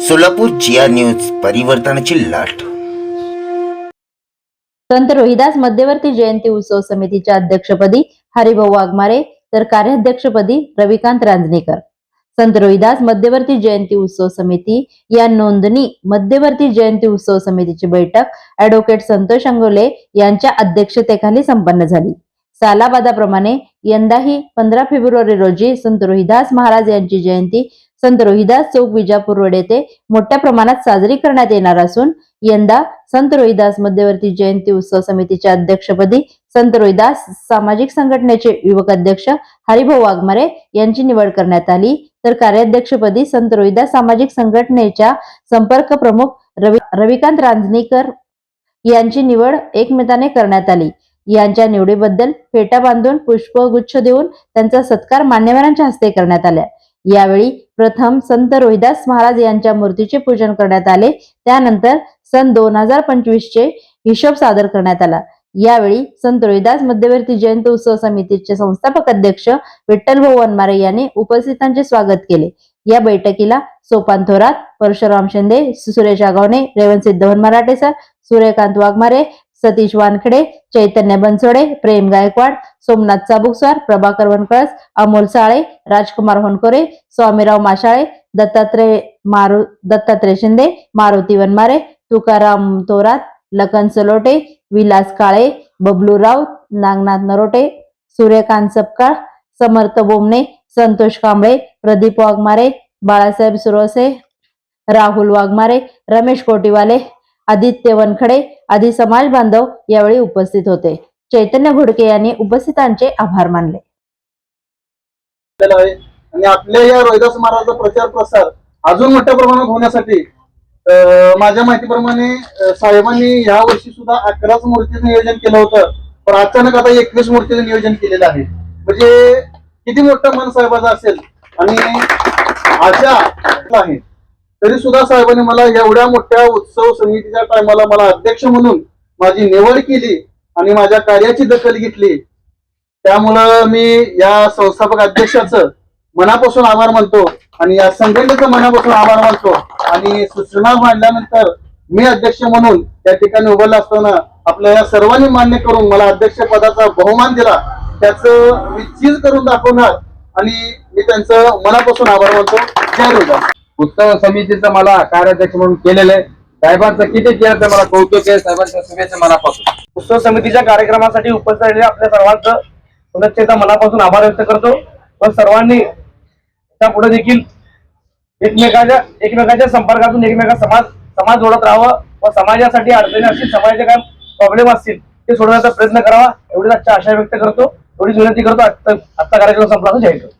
सोलापूर जिया news परिवर्तनाची लाट. संत रोहिदास मध्यवर्ती जयंती उत्सव समितीच्या अध्यक्षपदी हरिभाऊ वाघमारे तर कार्याध्यक्षपदी रविकांत रांजणेकर. संत रोहिदास मध्यवर्ती जयंती उत्सव समिती या नोंदणी मध्यवर्ती जयंती उत्सव समितीची बैठक ऍडव्होकेट संतोष अंगोले यांच्या अध्यक्षतेखाली संपन्न झाली. सालाबादाप्रमाणे यंदाही पंधरा फेब्रुवारी रोजी संत रोहिदास महाराज यांची जयंती संत रोहिदास चौक विजापूर रोड येथे मोठ्या प्रमाणात साजरी करण्यात येणार असून यंदा संत रोहिदास मध्यवर्ती जयंती उत्सव समितीच्या अध्यक्षपदी संत रोहिदास सामाजिक संघटनेचे युवक अध्यक्ष हरिभाऊ वाघमारे यांची निवड करण्यात आली. तर कार्याध्यक्षपदी संत रोहिदास सामाजिक संघटनेच्या संपर्क प्रमुख रवी रविकांत रांजणीकर यांची निवड एकमेकाने करण्यात आली. यांच्या निवडीबद्दल फेटा बांधून पुष्पगुच्छ देऊन त्यांचा सत्कार मान्यवरांच्या हस्ते करण्यात आला. यावेळी प्रथम संत रोहिदास महाराज यांच्या मूर्तीचे पूजन करण्यात आले. त्यानंतर सन दोन हजार पंचवीस चे हिशोब सादर करण्यात आला. यावेळी संत रोहिदास मध्यवर्ती जयंती उत्सव समितीचे संस्थापक अध्यक्ष विठ्ठल भाऊ वनमारे यांनी उपस्थितांचे स्वागत केले. या बैठकीला सोपान थोरात परशुराम शिंदे सुरेश आगावणे रेवन सिद्धवन मराठे सर सूर्यकांत वाघमारे सतीश वानखडे चैतन्य बनसोडे प्रेम गायकवाड सोमनाथ चाबुकस्वार प्रभाकर वनकळस अमोल साळे राजकुमार होनकोरे स्वामीराव माशाळे दत्तात्रय मारु दत्तात्रय शिंदे मारुती वनमारे तुकाराम तोरात लखन सलोटे विलास काळे बबलू राऊत नागनाथ नरोटे सूर्यकांत सपकाळ समर्थ बोमणे संतोष कांबळे प्रदीप वाघमारे बाळासाहेब सुरोसे राहुल वाघमारे रमेश कोटीवाले आदित्य वनखडे आदी समाज बांधव यावेळी उपस्थित होते. चैतन्य घोडके यांनी उपस्थितांचे आभार मानले. आणि आपल्या या रोहिदास महाराजचा प्रचार प्रसार अजून मोठ्या प्रमाणात होण्यासाठी माझ्या माहितीप्रमाणे साहेबांनी या वर्षी सुद्धा अकराच मूर्तीचं नियोजन केलं होतं पण अचानक आता एकवीस मूर्तीचं नियोजन केलेलं आहे. म्हणजे किती मोठं मन साहेबाचं असेल आणि आशा आहे. तरी सुद्धा साहेबांनी मला एवढ्या मोठ्या उत्सव समितीच्या टायमाला मला अध्यक्ष म्हणून माझी निवड केली आणि माझ्या कार्याची दखल घेतली. त्यामुळं मी या संस्थापक अध्यक्षाचं मनापासून आभार मानतो आणि या संघटनेचं मनापासून आभार मानतो. आणि सूचना मांडल्यानंतर मी अध्यक्ष म्हणून त्या ठिकाणी उभारला असताना आपल्या या सर्वांनी मान्य करून मला अध्यक्ष पदाचा बहुमान दिला. त्याचं मी चीज करून दाखवणार आणि मी त्यांचं मनापासून आभार मानतो. जय रोजा उत्सव समितीचं मला कार्याध्यक्ष म्हणून केलेलं आहे. साहेबांचं किती केलं तर मला कौतुक आहे साहेबांच्या शुभेच्छा मनापासून. उत्सव समितीच्या कार्यक्रमासाठी उपस्थित राहिलेल्या आपल्या सर्वांचं सदस्यता मनापासून आभार व्यक्त करतो. व सर्वांनी त्या पुढे देखील एकमेकाच्या एकमेकाच्या संपर्कातून एकमेका समाज समाज जोडत राहावं व समाजासाठी अडचणी असतील समाजाचे काय प्रॉब्लेम असतील ते सोडवण्याचा प्रयत्न करावा एवढीच आजच्या आशा व्यक्त करतो. एवढीच विनंती करतो. आजचा आजचा कार्यक्रम संपला जाहीर करतो